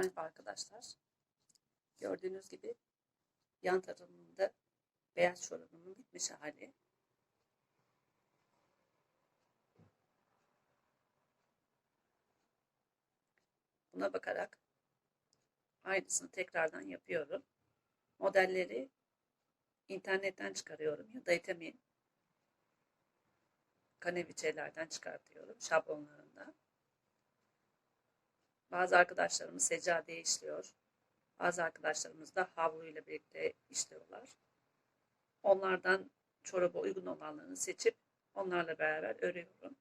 Merhaba arkadaşlar. Gördüğünüz gibi yan tarafında beyaz çorabımın bitmiş hali. Buna bakarak aynısını tekrardan yapıyorum. Modelleri internetten çıkarıyorum ya da itemin kaneviçelerden çıkartıyorum şablonlarında. Bazı arkadaşlarımız seccadeye işliyor. Bazı arkadaşlarımız da havluyla birlikte işliyorlar. Onlardan çoraba uygun olanlarını seçip onlarla beraber örüyorum.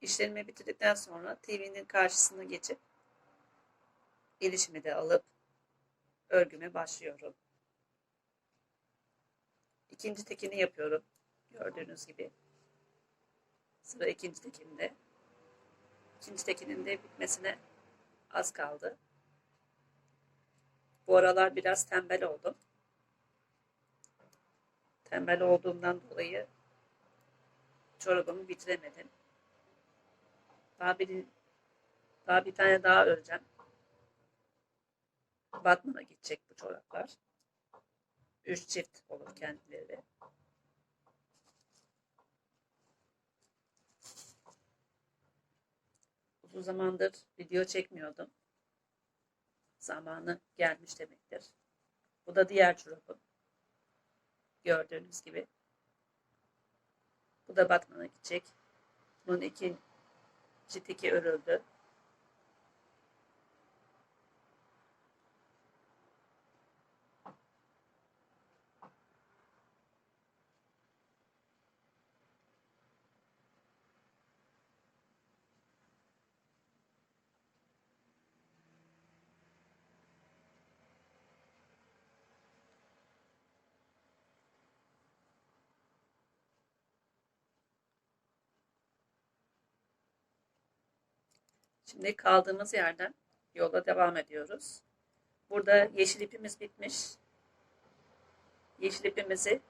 İşlerimi bitirdikten sonra TV'nin karşısına geçip ilişimi de alıp örgüme başlıyorum. İkinci tekini yapıyorum. Gördüğünüz gibi. Sıra ikinci tekinde. İkinci tekinin de bitmesine az kaldı. Bu aralar biraz tembel oldum. Tembel olduğumdan dolayı çorabımı bitiremedim. Daha bir, daha bir tane daha öreceğim. Batman'a gidecek bu çoraplar. Üç çift olur kendileri. Uzun zamandır video çekmiyordum. Zamanı gelmiş demektir. Bu da diğer çorabım. Gördüğünüz gibi. Bu da Batman'a gidecek. Bunun ikinci teki örüldü. Şimdi kaldığımız yerden yola devam ediyoruz. Burada yeşil ipimiz bitmiş. Yeşil ipimizi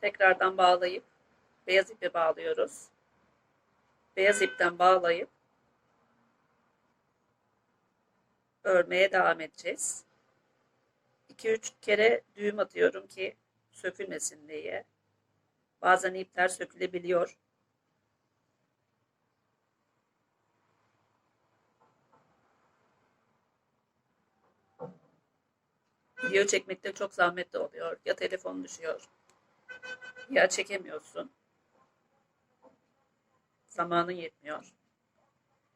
tekrardan bağlayıp beyaz ipe bağlıyoruz. Beyaz ipten bağlayıp örmeye devam edeceğiz. 2-3 kere düğüm atıyorum ki sökülmesin diye. Bazen ipler sökülebiliyor. Video çekmekte çok zahmetli oluyor. Ya telefon düşüyor. Ya çekemiyorsun. Zamanın yetmiyor.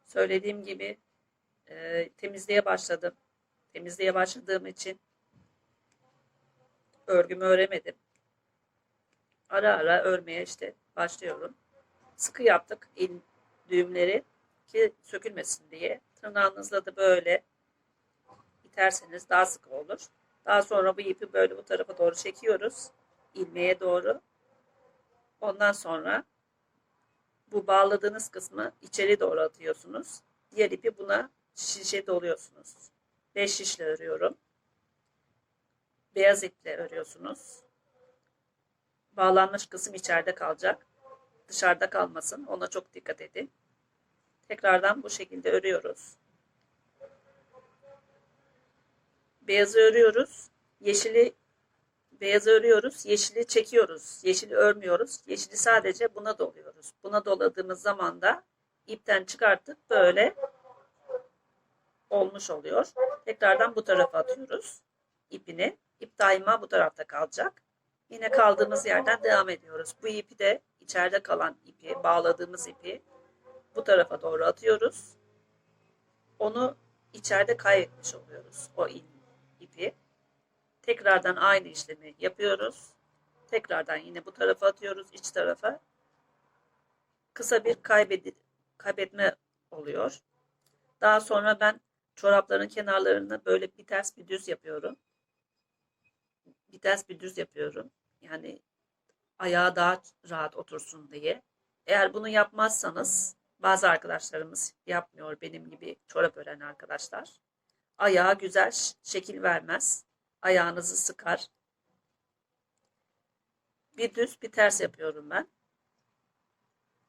Söylediğim gibi e, temizliğe başladım. Temizliğe başladığım için örgümü öremedim. Ara ara örmeye işte başlıyorum. Sıkı yaptık il düğümleri ki sökülmesin diye. Tırnağınızla da böyle iterseniz daha sıkı olur. Daha sonra bu ipi böyle bu tarafa doğru çekiyoruz. ilmeğe doğru. Ondan sonra bu bağladığınız kısmı içeri doğru atıyorsunuz. Diğer ipi buna şişe doluyorsunuz. 5 şişle örüyorum. Beyaz iple örüyorsunuz. Bağlanmış kısım içeride kalacak. Dışarıda kalmasın. Ona çok dikkat edin. Tekrardan bu şekilde örüyoruz. Beyazı örüyoruz. Yeşili beyazı örüyoruz. Yeşili çekiyoruz. Yeşili örmüyoruz. Yeşili sadece buna doluyoruz. Buna doladığımız zaman da ipten çıkartıp böyle olmuş oluyor. Tekrardan bu tarafa atıyoruz ipini. İp daima bu tarafta kalacak. Yine kaldığımız yerden devam ediyoruz. Bu ipi de içeride kalan ipi, bağladığımız ipi bu tarafa doğru atıyoruz. Onu içeride kaybetmiş oluyoruz o ilmi ipi. Tekrardan aynı işlemi yapıyoruz. Tekrardan yine bu tarafa atıyoruz iç tarafa. Kısa bir kaybedi kaybetme oluyor. Daha sonra ben çorapların kenarlarını böyle bir ters bir düz yapıyorum. Bir ters bir düz yapıyorum. Yani ayağı daha rahat otursun diye. Eğer bunu yapmazsanız bazı arkadaşlarımız yapmıyor benim gibi çorap ören arkadaşlar Ayağa güzel şekil vermez. Ayağınızı sıkar. Bir düz bir ters yapıyorum ben.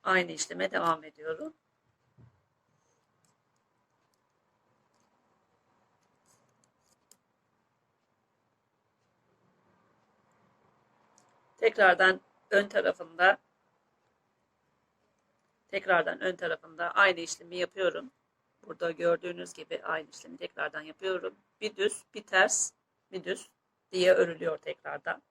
Aynı işleme devam ediyorum. Tekrardan ön tarafında tekrardan ön tarafında aynı işlemi yapıyorum. Burada gördüğünüz gibi aynı işlemi tekrardan yapıyorum. Bir düz, bir ters, bir düz diye örülüyor tekrardan.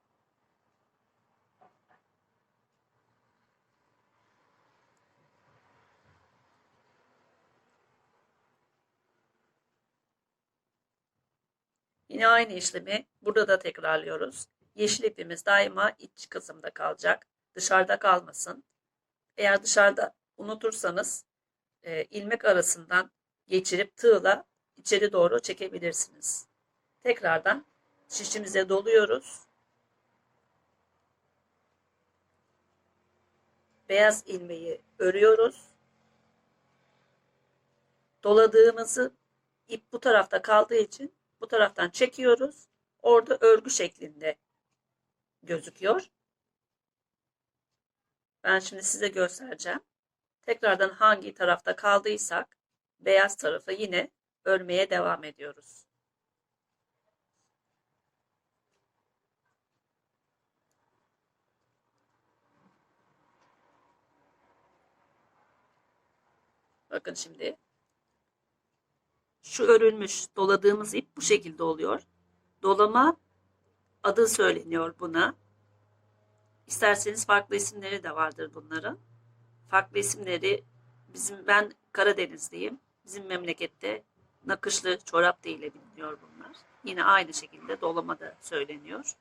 Yine aynı işlemi burada da tekrarlıyoruz. Yeşil ipimiz daima iç kısımda kalacak. Dışarıda kalmasın. Eğer dışarıda unutursanız e, ilmek arasından geçirip tığla içeri doğru çekebilirsiniz. Tekrardan şişimize doluyoruz. Beyaz ilmeği örüyoruz. Doladığımızı ip bu tarafta kaldığı için bu taraftan çekiyoruz. Orada örgü şeklinde gözüküyor. Ben şimdi size göstereceğim. Tekrardan hangi tarafta kaldıysak beyaz tarafı yine örmeye devam ediyoruz. Bakın şimdi şu örülmüş doladığımız ip bu şekilde oluyor. Dolama adı söyleniyor buna. İsterseniz farklı isimleri de vardır bunların. Farklı isimleri bizim ben Karadenizliyim. Bizim memlekette nakışlı çorap diye biliniyor bunlar. Yine aynı şekilde dolama da söyleniyor.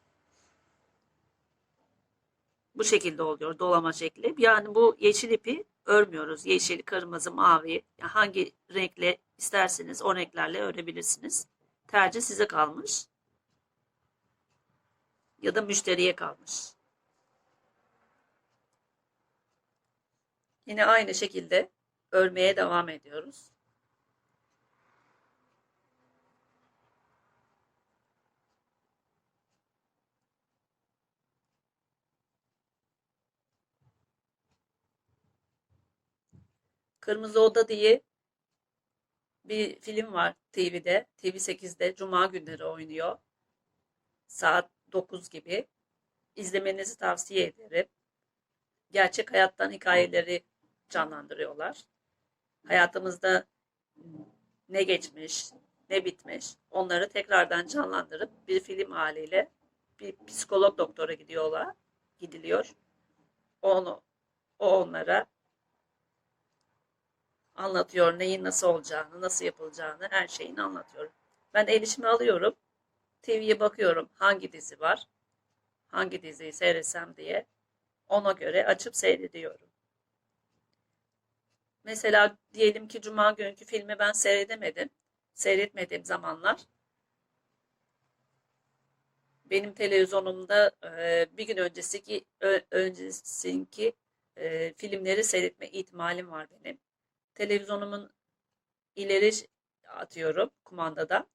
Bu şekilde oluyor dolama şekli. Yani bu yeşil ipi örmüyoruz. Yeşil, kırmızı, mavi hangi renkle isterseniz o renklerle örebilirsiniz. Tercih size kalmış. Ya da müşteriye kalmış. Yine aynı şekilde örmeye devam ediyoruz. Kırmızı Oda diye bir film var TV'de. TV8'de Cuma günleri oynuyor. Saat 9 gibi. İzlemenizi tavsiye ederim. Gerçek hayattan hikayeleri canlandırıyorlar. Hayatımızda ne geçmiş, ne bitmiş onları tekrardan canlandırıp bir film haliyle bir psikolog doktora gidiyorlar, gidiliyor. Onu, o onlara anlatıyor neyin nasıl olacağını, nasıl yapılacağını, her şeyini anlatıyor. Ben el alıyorum, TV'ye bakıyorum hangi dizi var, hangi diziyi seyretsem diye ona göre açıp seyrediyorum. Mesela diyelim ki cuma günkü filmi ben seyredemedim. Seyretmediğim zamanlar benim televizyonumda bir gün öncesiki öncesindeki e, filmleri seyretme ihtimalim var benim. Televizyonumun ileri atıyorum kumandada.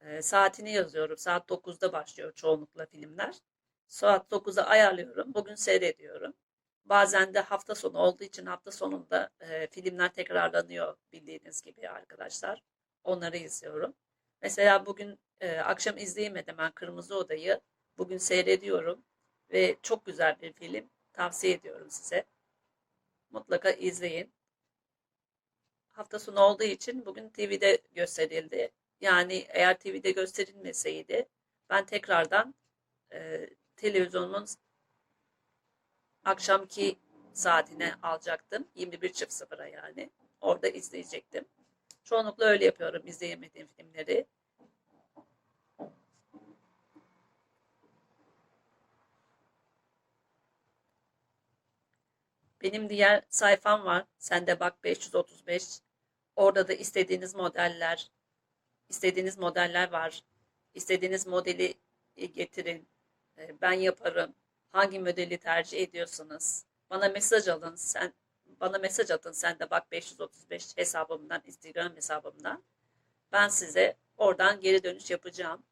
E, saatini yazıyorum. Saat 9'da başlıyor çoğunlukla filmler. Saat 9'a ayarlıyorum. Bugün seyrediyorum. Bazen de hafta sonu olduğu için hafta sonunda e, filmler tekrarlanıyor bildiğiniz gibi arkadaşlar. Onları izliyorum. Mesela bugün e, akşam izleyemedim ben Kırmızı Oda'yı. Bugün seyrediyorum ve çok güzel bir film. Tavsiye ediyorum size. Mutlaka izleyin. Hafta sonu olduğu için bugün TV'de gösterildi. Yani eğer TV'de gösterilmeseydi ben tekrardan e, televizyonumun akşamki saatine alacaktım. 21.00'a yani. Orada izleyecektim. Çoğunlukla öyle yapıyorum izleyemediğim filmleri. Benim diğer sayfam var. Sende bak 535. Orada da istediğiniz modeller, istediğiniz modeller var. İstediğiniz modeli getirin. Ee, ben yaparım. Hangi modeli tercih ediyorsunuz? Bana mesaj alın. Sen bana mesaj atın. Sen de bak 535 hesabımdan, Instagram hesabımdan. Ben size oradan geri dönüş yapacağım.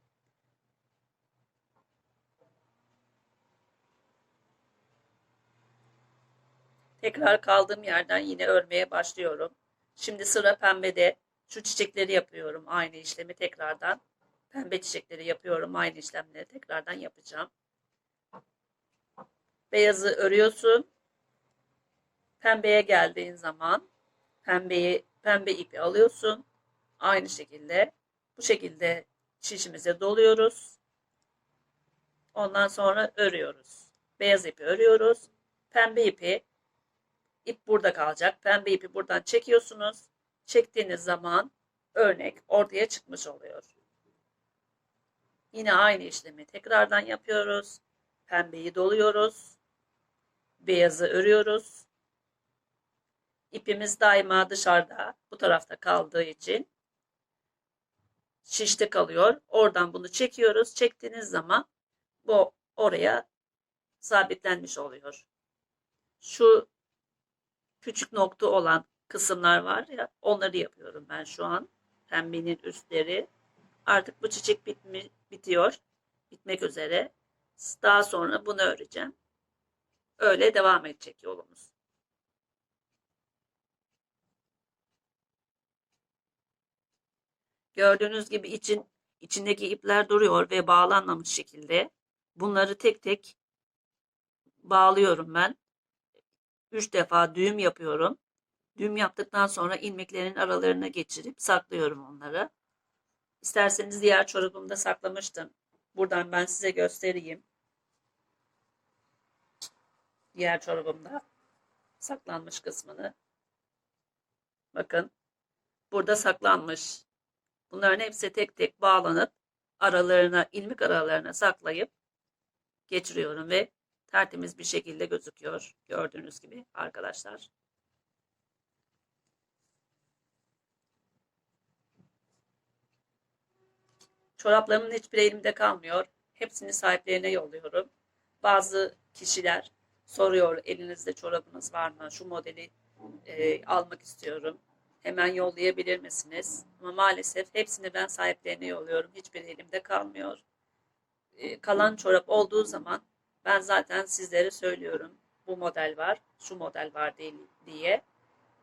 Tekrar kaldığım yerden yine örmeye başlıyorum. Şimdi sıra pembede. Şu çiçekleri yapıyorum. Aynı işlemi tekrardan. Pembe çiçekleri yapıyorum. Aynı işlemleri tekrardan yapacağım. Beyazı örüyorsun. Pembeye geldiğin zaman pembeyi pembe ipi alıyorsun. Aynı şekilde bu şekilde şişimize doluyoruz. Ondan sonra örüyoruz. Beyaz ipi örüyoruz. Pembe ipi ip burada kalacak. Pembe ipi buradan çekiyorsunuz. Çektiğiniz zaman örnek ortaya çıkmış oluyor. Yine aynı işlemi tekrardan yapıyoruz. Pembeyi doluyoruz. Beyazı örüyoruz. İpimiz daima dışarıda bu tarafta kaldığı için şişte kalıyor. Oradan bunu çekiyoruz. Çektiğiniz zaman bu oraya sabitlenmiş oluyor. Şu küçük nokta olan kısımlar var ya onları yapıyorum ben şu an. Pembenin üstleri. Artık bu çiçek bitmi, bitiyor. Bitmek üzere. Daha sonra bunu öreceğim. Öyle devam edecek yolumuz. Gördüğünüz gibi için içindeki ipler duruyor ve bağlanmamış şekilde. Bunları tek tek bağlıyorum ben. Üç defa düğüm yapıyorum. Düğüm yaptıktan sonra ilmeklerin aralarına geçirip saklıyorum onları. İsterseniz diğer çorabımda saklamıştım. Buradan ben size göstereyim. Diğer çorabımda saklanmış kısmını. Bakın. Burada saklanmış. Bunların hepsi tek tek bağlanıp aralarına, ilmik aralarına saklayıp geçiriyorum ve tertemiz bir şekilde gözüküyor. Gördüğünüz gibi arkadaşlar. Çoraplarımın hiçbir elimde kalmıyor. Hepsini sahiplerine yolluyorum. Bazı kişiler soruyor elinizde çorabınız var mı? Şu modeli e, almak istiyorum. Hemen yollayabilir misiniz? Ama maalesef hepsini ben sahiplerine yolluyorum. Hiçbir elimde kalmıyor. E, kalan çorap olduğu zaman ben zaten sizlere söylüyorum. Bu model var, şu model var değil diye.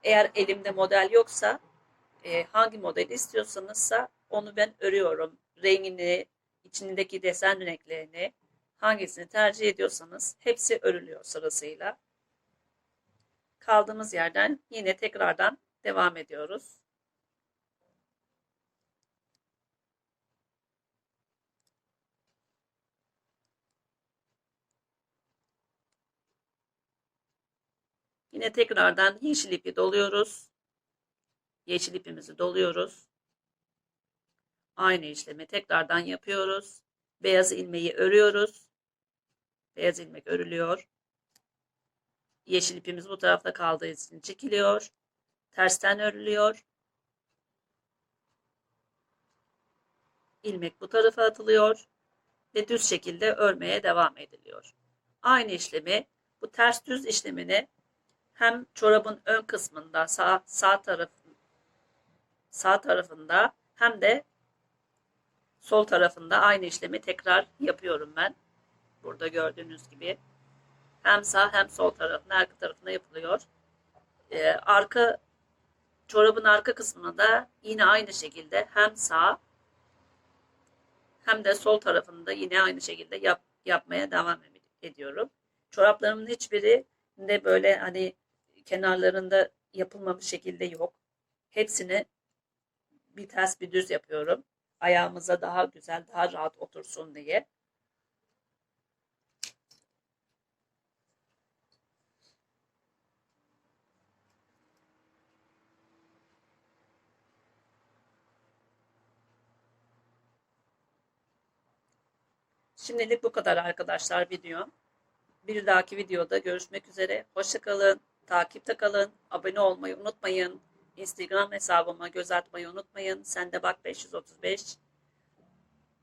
Eğer elimde model yoksa e, hangi modeli istiyorsanızsa onu ben örüyorum. Rengini, içindeki desen renklerini hangisini tercih ediyorsanız hepsi örülüyor sırasıyla. Kaldığımız yerden yine tekrardan devam ediyoruz. Yine tekrardan yeşil ipi doluyoruz. Yeşil ipimizi doluyoruz. Aynı işlemi tekrardan yapıyoruz. Beyaz ilmeği örüyoruz. Beyaz ilmek örülüyor. Yeşil ipimiz bu tarafta kaldığı için çekiliyor. Tersten örülüyor. İlmek bu tarafa atılıyor ve düz şekilde örmeye devam ediliyor. Aynı işlemi bu ters düz işlemini hem çorabın ön kısmında sağ sağ taraf sağ tarafında hem de sol tarafında aynı işlemi tekrar yapıyorum ben. Burada gördüğünüz gibi hem sağ hem sol tarafına arka tarafına yapılıyor. Ee, arka çorabın arka kısmına da yine aynı şekilde hem sağ hem de sol tarafında yine aynı şekilde yap, yapmaya devam ediyorum. Çoraplarımın hiçbiri de böyle hani kenarlarında yapılmamış şekilde yok. Hepsini bir ters bir düz yapıyorum. Ayağımıza daha güzel, daha rahat otursun diye. Şimdilik bu kadar arkadaşlar video. Bir dahaki videoda görüşmek üzere. Hoşçakalın, takipte kalın, abone olmayı unutmayın. Instagram hesabıma göz atmayı unutmayın. Sen de bak 535.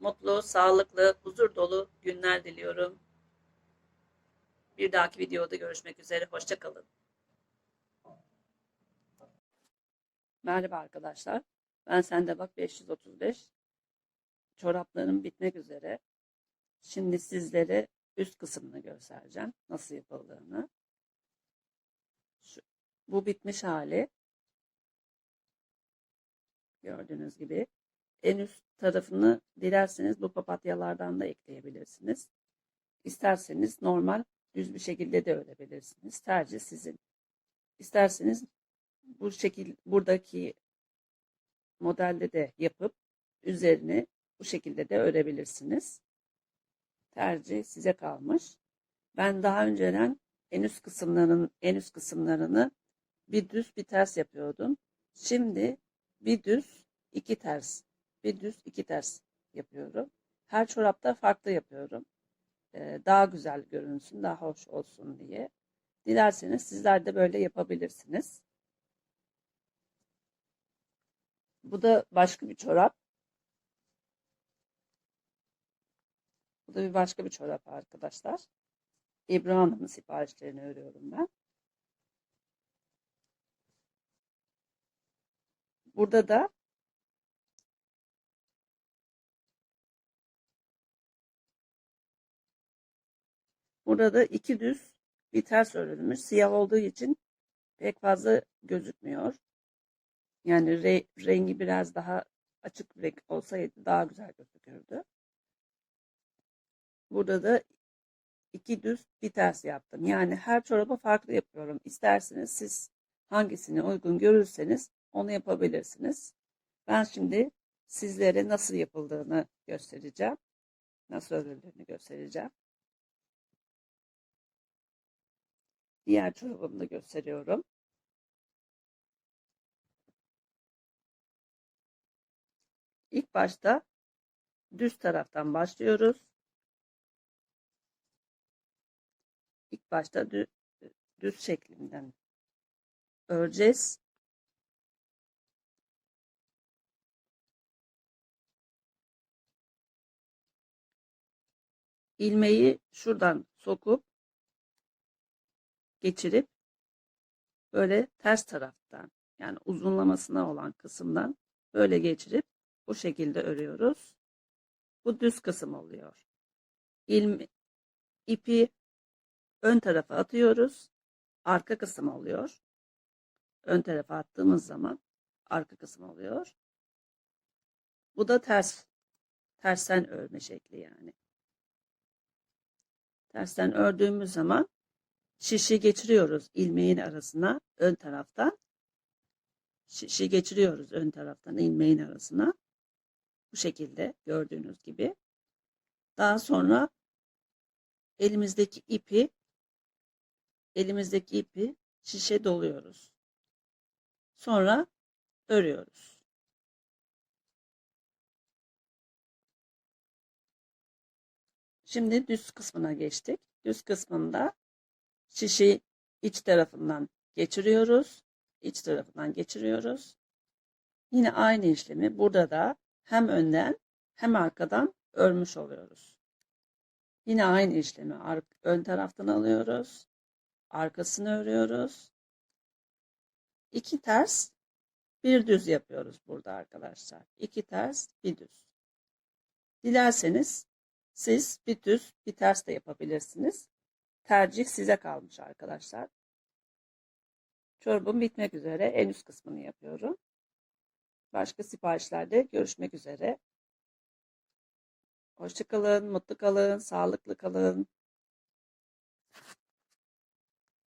Mutlu, sağlıklı, huzur dolu günler diliyorum. Bir dahaki videoda görüşmek üzere. Hoşçakalın. Merhaba arkadaşlar. Ben Sende Bak 535. Çoraplarım bitmek üzere. Şimdi sizlere üst kısmını göstereceğim. Nasıl yapıldığını. Bu bitmiş hali. Gördüğünüz gibi. En üst tarafını dilerseniz bu papatyalardan da ekleyebilirsiniz. İsterseniz normal düz bir şekilde de örebilirsiniz. Tercih sizin. İsterseniz bu şekil buradaki modelde de yapıp üzerini bu şekilde de örebilirsiniz. Tercih size kalmış. Ben daha önceden en üst kısımların en üst kısımlarını bir düz bir ters yapıyordum. Şimdi bir düz iki ters, bir düz iki ters yapıyorum. Her çorapta farklı yapıyorum. Ee, daha güzel görünsün, daha hoş olsun diye. Dilerseniz sizler de böyle yapabilirsiniz. Bu da başka bir çorap. Bu da bir başka bir çorap arkadaşlar. İbrahim Hanım'ın siparişlerini örüyorum ben. Burada da Burada da iki düz bir ters örülmüş. Siyah olduğu için pek fazla gözükmüyor. Yani re- rengi biraz daha açık renk olsaydı daha güzel gözükürdü. Burada da iki düz bir ters yaptım. Yani her çorabı farklı yapıyorum. İsterseniz siz hangisini uygun görürseniz onu yapabilirsiniz. Ben şimdi sizlere nasıl yapıldığını göstereceğim. Nasıl örüldüğünü göstereceğim. Diğer çorabımı da gösteriyorum. İlk başta düz taraftan başlıyoruz. İlk başta düz, düz şeklinden öreceğiz. İlmeği şuradan sokup geçirip böyle ters taraftan yani uzunlamasına olan kısımdan böyle geçirip bu şekilde örüyoruz. Bu düz kısım oluyor. İlmi, ipi ön tarafa atıyoruz. Arka kısım oluyor. Ön tarafa attığımız zaman arka kısım oluyor. Bu da ters. Tersten örme şekli yani. Tersten ördüğümüz zaman şişi geçiriyoruz ilmeğin arasına ön taraftan. Şişi geçiriyoruz ön taraftan ilmeğin arasına. Bu şekilde gördüğünüz gibi. Daha sonra elimizdeki ipi elimizdeki ipi şişe doluyoruz. Sonra örüyoruz. Şimdi düz kısmına geçtik. Düz kısmında şişi iç tarafından geçiriyoruz. İç tarafından geçiriyoruz. Yine aynı işlemi burada da hem önden hem arkadan örmüş oluyoruz. Yine aynı işlemi ön taraftan alıyoruz. Arkasını örüyoruz. İki ters bir düz yapıyoruz burada arkadaşlar. İki ters bir düz. Dilerseniz siz bir düz bir ters de yapabilirsiniz. Tercih size kalmış arkadaşlar. Çorbam bitmek üzere. En üst kısmını yapıyorum. Başka siparişlerde görüşmek üzere. Hoşçakalın, mutlu kalın, sağlıklı kalın.